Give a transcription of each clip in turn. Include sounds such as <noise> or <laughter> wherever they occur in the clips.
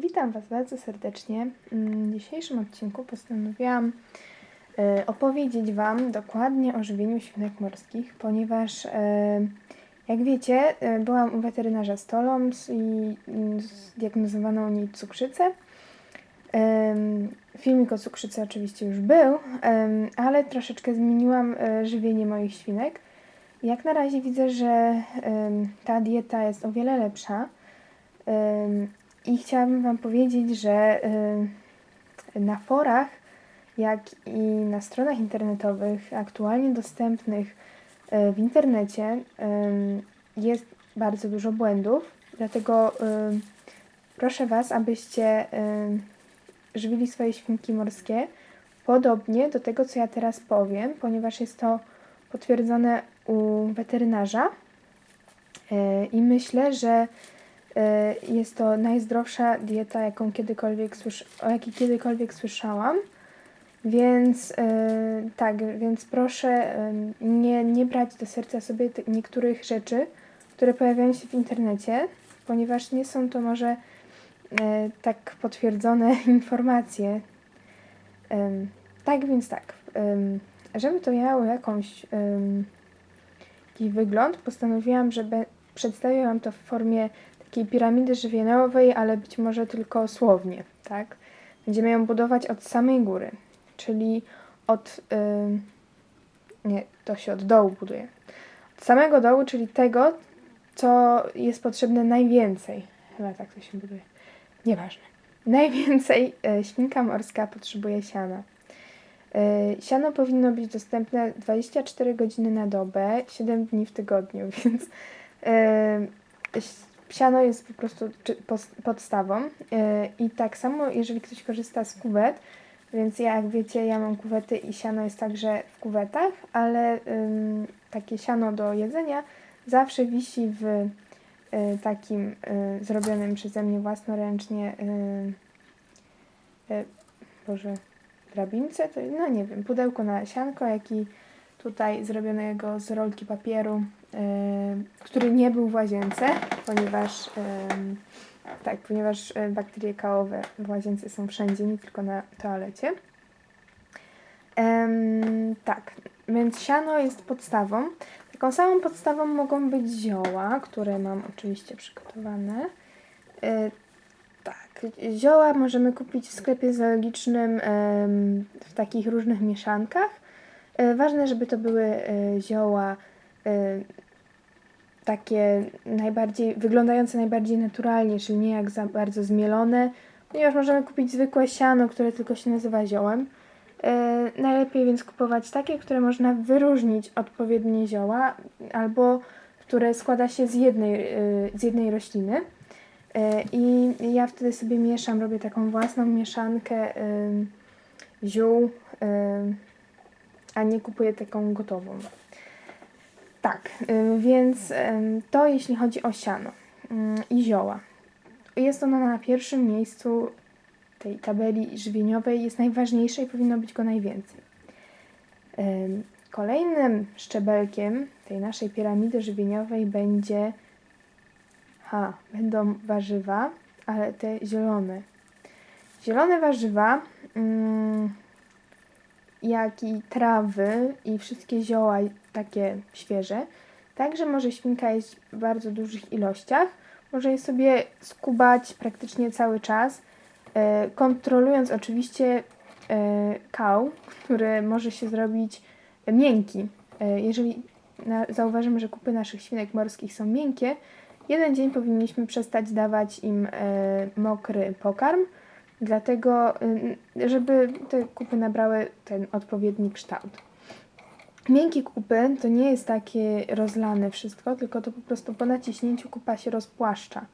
Witam Was bardzo serdecznie. Mm, W dzisiejszym odcinku postanowiłam e, opowiedzieć Wam dokładnie o żywieniu świnek morskich, ponieważ e, jak wiecie, e, byłam u weterynarza Stoloms i mm, zdiagnozowano u niej cukrzycę. Filmik o cukrzycy oczywiście już był, ale troszeczkę zmieniłam żywienie moich świnek. Jak na razie widzę, że ta dieta jest o wiele lepsza. I chciałabym Wam powiedzieć, że em, na forach, jak i na stronach internetowych aktualnie dostępnych e, w internecie em, jest bardzo dużo błędów, dlatego proszę Was, abyście żywili swoje świnki morskie podobnie do tego, co ja teraz powiem, ponieważ jest to potwierdzone u weterynarza. I myślę, że jest to najzdrowsza dieta, jaką kiedykolwiek o jakiej kiedykolwiek słyszałam. Więc e, tak, więc proszę e, nie, nie brać do serca sobie niektórych rzeczy, które pojawiają się w internecie, ponieważ nie są to może e, tak potwierdzone <laughs> informacje. Tak więc tak, żeby to miało jakąś jakiś wygląd, postanowiłam, że przedstawię Wam to w formie takiej piramidy żywieniowej, ale być może tylko słownie, tak? Będziemy ją budować od samej góry, czyli od... ym, nie, to się od dołu buduje. Od samego dołu, czyli tego, co jest potrzebne najwięcej. Chyba tak to się buduje. Nieważne. Najwięcej e, świnka morska potrzebuje siana. E, Siano powinno być dostępne 24 godziny na dobę, 7 dni w tygodniu, <laughs> więc e, ś- siano jest po prostu podstawą. E, I tak samo, jeżeli ktoś korzysta z kuwet, więc ja, jak wiecie, ja mam kuwety i siano jest także w kuwetach, ale takie siano do jedzenia zawsze wisi w y, takim y, zrobionym przeze mnie własnoręcznie y, y, Boże, drabince, to no nie wiem, pudełko na sianko, jak i tutaj zrobionego z rolki papieru, y, który nie był w łazience, ponieważ ym, tak, ponieważ y, bakterie kałowe w łazience są wszędzie, nie tylko na toalecie. Tak, więc siano jest podstawą. Taką samą podstawą mogą być zioła, które mam oczywiście przygotowane. Y, tak, zioła możemy kupić w sklepie zoologicznym w takich różnych mieszankach. Ważne, żeby to były zioła takie najbardziej, wyglądające najbardziej naturalnie, czyli nie jak za bardzo zmielone, ponieważ możemy kupić zwykłe siano, które tylko się nazywa ziołem. E, najlepiej więc kupować takie, które można wyróżnić odpowiednie zioła, albo które składa się z jednej, e, z jednej rośliny. I ja wtedy sobie mieszam, robię taką własną mieszankę ziół, a nie kupuję taką gotową. Tak, więc to jeśli chodzi o siano i zioła. Jest ono na pierwszym miejscu tej tabeli żywieniowej, jest najważniejsze i powinno być go najwięcej. Ym, Kolejnym szczebelkiem tej naszej piramidy żywieniowej będzie Ha, będą warzywa, ale te zielone. Zielone warzywa, jak i trawy i wszystkie zioła takie świeże. Także może świnka jeść w bardzo dużych ilościach. Może je sobie skubać praktycznie cały czas, e, kontrolując oczywiście e, kał, który może się zrobić miękki. E, jeżeli zauważymy, że kupy naszych świnek morskich są miękkie, Jeden dzień powinniśmy przestać dawać im mokry pokarm, dlatego, żeby te kupy nabrały ten odpowiedni kształt. Miękkie kupy to nie jest takie rozlane wszystko, tylko to po prostu po naciśnięciu kupa się rozpłaszcza.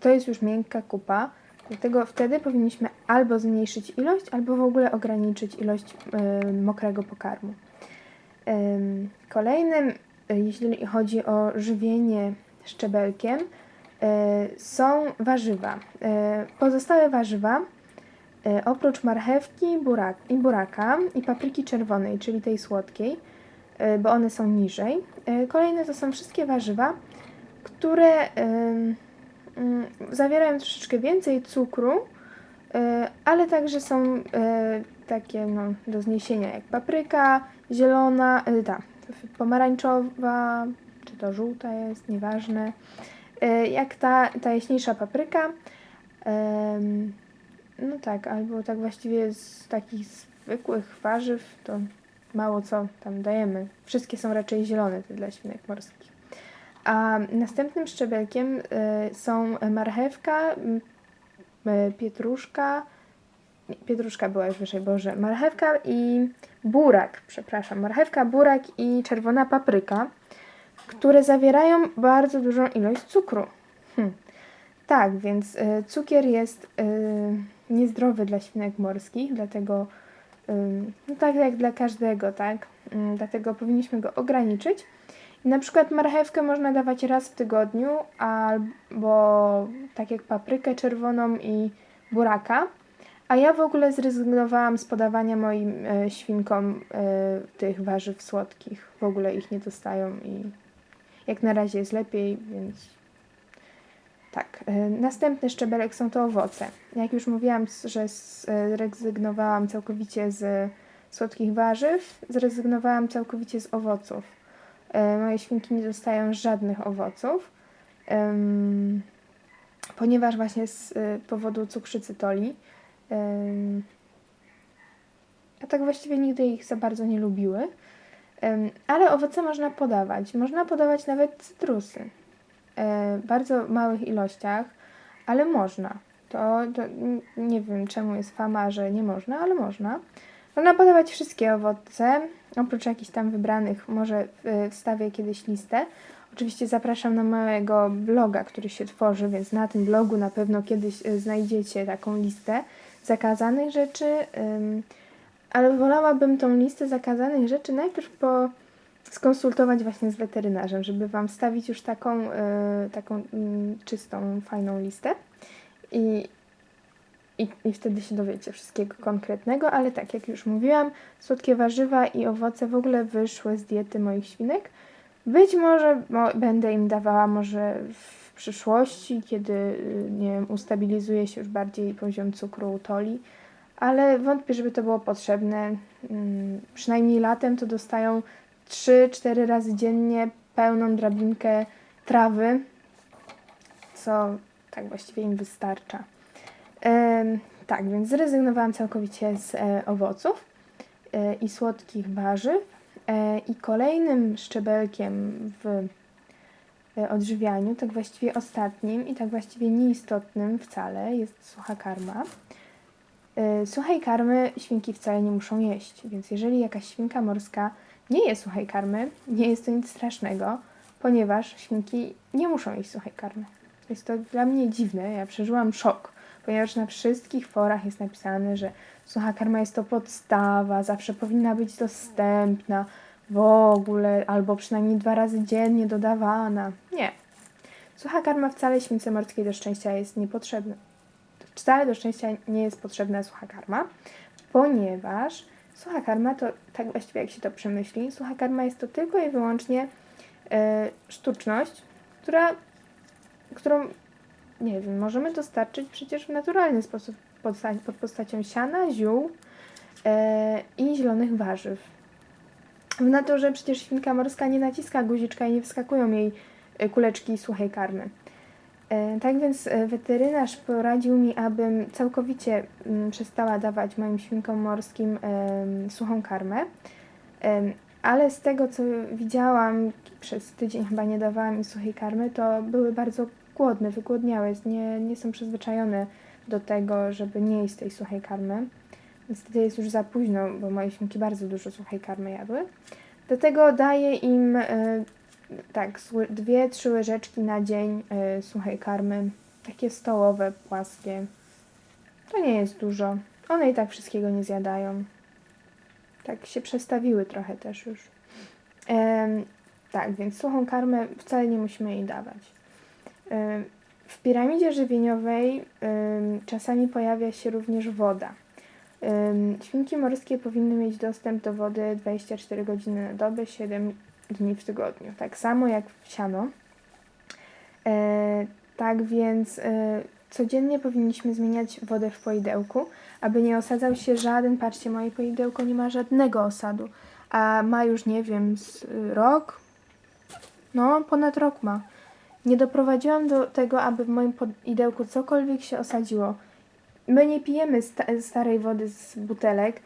To jest już miękka kupa, dlatego wtedy powinniśmy albo zmniejszyć ilość, albo w ogóle ograniczyć ilość y, mokrego pokarmu. Ym, Kolejnym, y, jeśli chodzi o żywienie szczebelkiem, y, są warzywa. Y, Pozostałe warzywa, oprócz marchewki burak, i buraka i papryki czerwonej, czyli tej słodkiej, bo one są niżej. Y, Kolejne to są wszystkie warzywa, które ym, ym, zawierają troszeczkę więcej cukru e, ale także są e, takie no, do zniesienia jak papryka, zielona, e, ta, pomarańczowa, czy to żółta jest, nieważne. E, jak ta, ta jaśniejsza papryka. No tak, albo tak właściwie z takich zwykłych warzyw to mało co tam dajemy. Wszystkie są raczej zielone te dla świnek morskich. A następnym szczebelkiem y, są marchewka, y, pietruszka, nie, pietruszka była już wyżej, Boże, marchewka i burak, przepraszam, marchewka, burak i czerwona papryka, które zawierają bardzo dużą ilość cukru. Hm. Tak, więc y, cukier jest niezdrowy dla świnek morskich, dlatego no tak jak dla każdego, tak? Dlatego powinniśmy go ograniczyć. Na przykład marchewkę można dawać raz w tygodniu, albo tak jak paprykę czerwoną i buraka. A ja w ogóle zrezygnowałam z podawania moim e, świnkom e, tych warzyw słodkich. W ogóle ich nie dostają i jak na razie jest lepiej, więc tak. e, Następny szczebelek są to owoce. Jak już mówiłam, że zrezygnowałam całkowicie z słodkich warzyw, zrezygnowałam całkowicie z owoców. E, Moje świnki nie dostają żadnych owoców, ponieważ właśnie z e, powodu cukrzycy toli. A tak właściwie nigdy ich za bardzo nie lubiły. Ale owoce można podawać. Można podawać nawet cytrusy. E, bardzo małych ilościach, ale można. To, to nie wiem czemu jest fama, że nie można, ale można. Można podawać wszystkie owoce, oprócz jakichś tam wybranych. Może y, wstawię kiedyś listę. Oczywiście zapraszam na małego bloga, który się tworzy, więc na tym blogu na pewno kiedyś y, znajdziecie taką listę zakazanych rzeczy. Ale wolałabym tą listę zakazanych rzeczy najpierw po skonsultować właśnie z weterynarzem, żeby Wam wstawić już taką, y, taką mm, czystą, fajną listę. I, i, I wtedy się dowiecie wszystkiego konkretnego, ale tak jak już mówiłam, słodkie warzywa i owoce w ogóle wyszły z diety moich świnek. Być może mo, będę im dawała może w przyszłości, kiedy y, nie wiem, ustabilizuje się już bardziej poziom cukru u toli, ale wątpię, żeby to było potrzebne. Mm, Przynajmniej latem to dostają 3-4 razy dziennie pełną drabinkę trawy, co tak właściwie im wystarcza. Tak, więc zrezygnowałam całkowicie z e, owoców e, i słodkich warzyw. E, I kolejnym szczebelkiem w odżywianiu, tak właściwie ostatnim i tak właściwie nieistotnym wcale, jest sucha karma. E, Suchej karmy świnki wcale nie muszą jeść, więc jeżeli jakaś świnka morska nie je suchej karmy, nie jest to nic strasznego, ponieważ świnki nie muszą jeść suchej karmy. Jest to dla mnie dziwne, ja przeżyłam szok, ponieważ na wszystkich forach jest napisane, że sucha karma jest to podstawa, zawsze powinna być dostępna w ogóle, albo przynajmniej dwa razy dziennie dodawana. Nie. Sucha karma wcale śwince morskiej do szczęścia jest niepotrzebna. Wcale do szczęścia nie jest potrzebna sucha karma, ponieważ sucha karma to, tak właściwie jak się to przemyśli, sucha karma jest to tylko i wyłącznie e, sztuczność, która, którą, nie wiem, możemy dostarczyć przecież w naturalny sposób pod, pod postacią siana, ziół e, i zielonych warzyw. W naturze przecież świnka morska nie naciska guziczka i nie wskakują jej e, kuleczki suchej karmy. E, Tak więc e, weterynarz poradził mi, abym całkowicie mm, przestała dawać moim świnkom morskim suchą karmę. Ale z tego co widziałam, przez tydzień chyba nie dawałam im suchej karmy, to były bardzo głodne, wygłodniałe, nie, nie są przyzwyczajone do tego, żeby nie jeść tej suchej karmy. Niestety jest już za późno, bo moje świnki bardzo dużo suchej karmy jadły. Dlatego daję im e, tak, dwie, trzy łyżeczki na dzień y, suchej karmy. Takie stołowe, płaskie. To nie jest dużo. One i tak wszystkiego nie zjadają. Tak się przestawiły trochę też już. Tak, więc suchą karmę wcale nie musimy jej dawać. W piramidzie żywieniowej czasami pojawia się również woda. Świnki morskie powinny mieć dostęp do wody 24 godziny na dobę, 7 dni w tygodniu. Tak samo jak siano. E, tak więc e, codziennie powinniśmy zmieniać wodę w poidełku, aby nie osadzał się żaden, patrzcie, moje poidełko nie ma żadnego osadu, a ma już, nie wiem, z y, rok, no ponad rok ma. Nie doprowadziłam do tego, aby w moim poidełku cokolwiek się osadziło. My nie pijemy sta starej wody z butelek, e,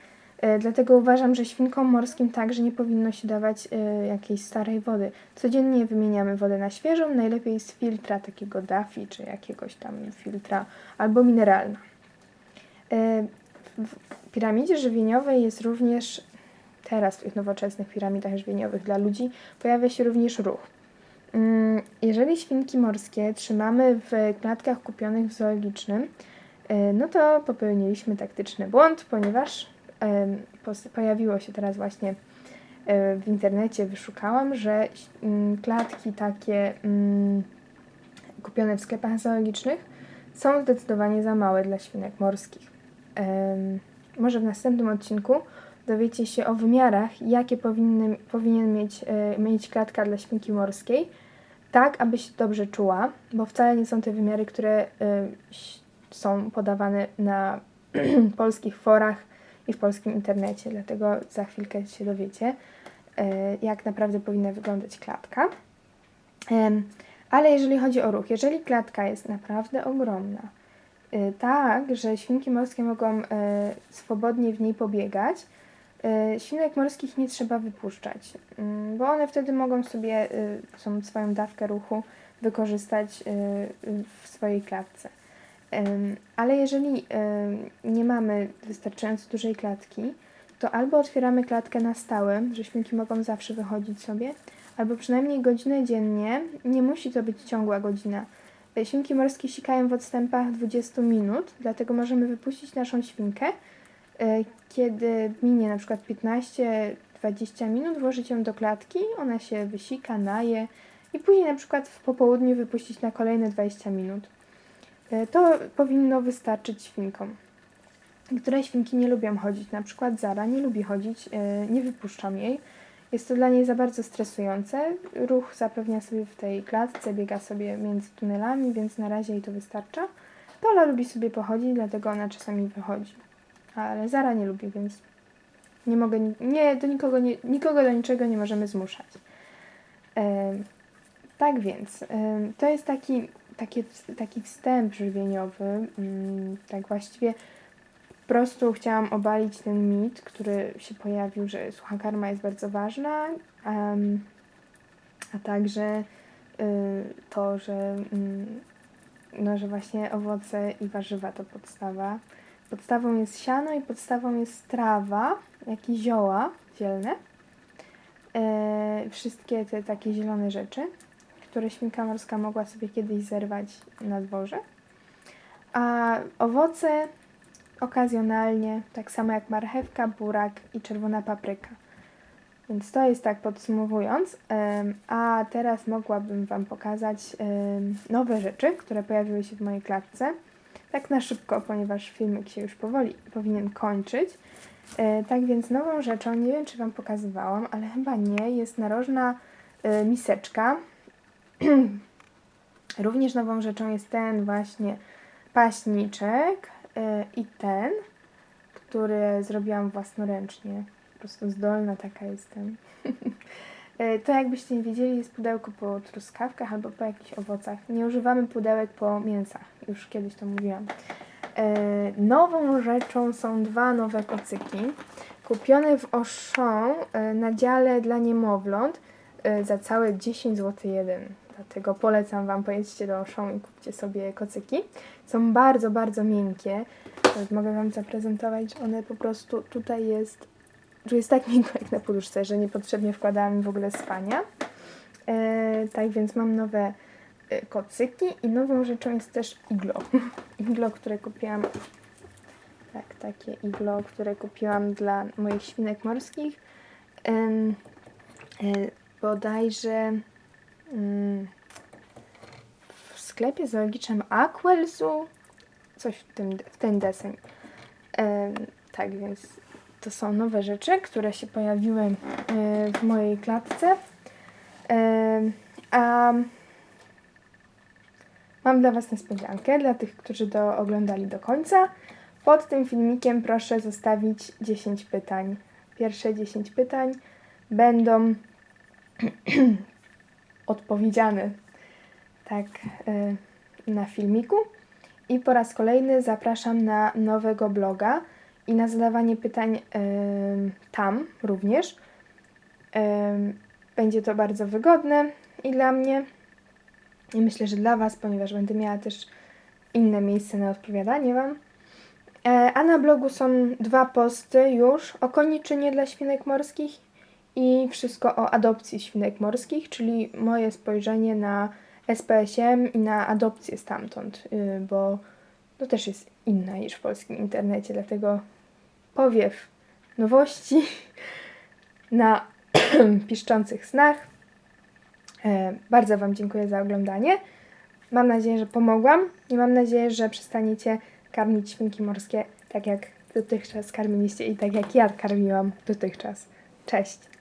dlatego uważam, że świnkom morskim także nie powinno się dawać e, jakiejś starej wody. Codziennie wymieniamy wodę na świeżą, najlepiej z filtra takiego Daffy czy jakiegoś tam filtra albo mineralna. E, w piramidzie żywieniowej jest również, teraz w tych nowoczesnych piramidach żywieniowych dla ludzi, pojawia się również ruch. Mm, Jeżeli świnki morskie trzymamy w klatkach kupionych w zoologicznym, e, no to popełniliśmy taktyczny błąd, ponieważ pojawiło się teraz właśnie w internecie, wyszukałam, że mm, klatki takie mm, kupione w sklepach zoologicznych są zdecydowanie za małe dla świnek morskich. Może w następnym odcinku dowiecie się o wymiarach, jakie powinny, powinien mieć, e, mieć klatka dla świnki morskiej, tak aby się dobrze czuła, bo wcale nie są te wymiary, które e, są podawane na <clears throat> polskich forach i w polskim internecie, dlatego za chwilkę się dowiecie, e, jak naprawdę powinna wyglądać klatka. Ale jeżeli chodzi o ruch, jeżeli klatka jest naprawdę ogromna, y, tak, że świnki morskie mogą e, swobodnie w niej pobiegać, e, świnek morskich nie trzeba wypuszczać, mm, bo one wtedy mogą sobie swoją dawkę ruchu wykorzystać w swojej klatce. Ale jeżeli nie mamy wystarczająco dużej klatki, to albo otwieramy klatkę na stałe, że świnki mogą zawsze wychodzić sobie, albo przynajmniej godzinę dziennie. Nie musi to być ciągła godzina. E, Świnki morskie sikają w odstępach 20 minut, dlatego możemy wypuścić naszą świnkę. e, Kiedy minie na przykład 15-20 minut, włożyć ją do klatki, ona się wysika, naje i później na przykład w popołudniu wypuścić na kolejne 20 minut. E, To powinno wystarczyć świnkom. Niektóre świnki nie lubią chodzić, na przykład Zara nie lubi chodzić, e, nie wypuszczam jej. Jest to dla niej za bardzo stresujące. Ruch zapewnia sobie w tej klatce, biega sobie między tunelami, więc na razie jej to wystarcza. Tola lubi sobie pochodzić, dlatego ona czasami wychodzi. Ale Zara nie lubi, więc nie mogę, ni- nie, do nikogo, nie, nikogo do niczego nie możemy zmuszać. Em, tak więc, em, to jest taki, taki, taki wstęp żywieniowy, mm, tak właściwie po prostu chciałam obalić ten mit, który się pojawił, że sucha karma jest bardzo ważna, em, a także y, to, że, mm, no, że właśnie owoce i warzywa to podstawa. Podstawą jest siano i podstawą jest trawa, jak i zioła zielne. E, wszystkie te takie zielone rzeczy, które świnka morska mogła sobie kiedyś zerwać na dworze. A owoce okazjonalnie, tak samo jak marchewka, burak i czerwona papryka. Więc to jest tak podsumowując. A teraz mogłabym Wam pokazać nowe rzeczy, które pojawiły się w mojej klatce. Tak na szybko, ponieważ filmik się już powoli powinien kończyć. E, Tak więc nową rzeczą, nie wiem czy Wam pokazywałam, ale chyba nie, jest narożna e, miseczka. <clears throat> Również nową rzeczą jest ten właśnie paśniczek e, i ten, który zrobiłam własnoręcznie. Po prostu zdolna taka jestem. E, <laughs> To jakbyście nie wiedzieli, jest pudełko po truskawkach albo po jakichś owocach. Nie używamy pudełek po mięsach. Już kiedyś to mówiłam. E, Nową rzeczą są dwa nowe kocyki. Kupione w Auchan na dziale dla niemowląt za całe 10 zł jeden. Dlatego polecam Wam, pojedźcie do Auchan i kupcie sobie kocyki. Są bardzo, bardzo miękkie. Mogę Wam zaprezentować, one po prostu tutaj jest, że jest tak miękko jak na poduszce, że niepotrzebnie wkładałam w ogóle spania. E, tak więc mam nowe e, kocyki i nową rzeczą jest też iglo. <laughs> iglo, które kupiłam. Tak, takie iglo, które kupiłam dla moich świnek morskich. Em, e, bodajże w sklepie zoologicznym Aquelzu coś w, tym, w ten deseń. Tak więc to są nowe rzeczy, które się pojawiły w mojej klatce. A mam dla Was niespodziankę, dla tych, którzy to oglądali do końca. Pod tym filmikiem proszę zostawić 10 pytań. Pierwsze 10 pytań będą <clears throat> odpowiedziane tak y, na filmiku. I po raz kolejny zapraszam na nowego bloga i na zadawanie pytań y, tam również. Y, będzie to bardzo wygodne i dla mnie, i myślę, że dla Was, ponieważ będę miała też inne miejsce na odpowiadanie Wam. E, A na blogu są dwa posty już o koniczynie dla świnek morskich i wszystko o adopcji świnek morskich, czyli moje spojrzenie na SPSM i na adopcję stamtąd, y, bo to też jest inna niż w polskim internecie, dlatego powiew nowości <laughs> na <clears throat> piszczących snach. E, Bardzo Wam dziękuję za oglądanie. Mam nadzieję, że pomogłam i mam nadzieję, że przestaniecie karmić świnki morskie tak jak dotychczas karmiliście i tak jak ja karmiłam dotychczas. Cześć!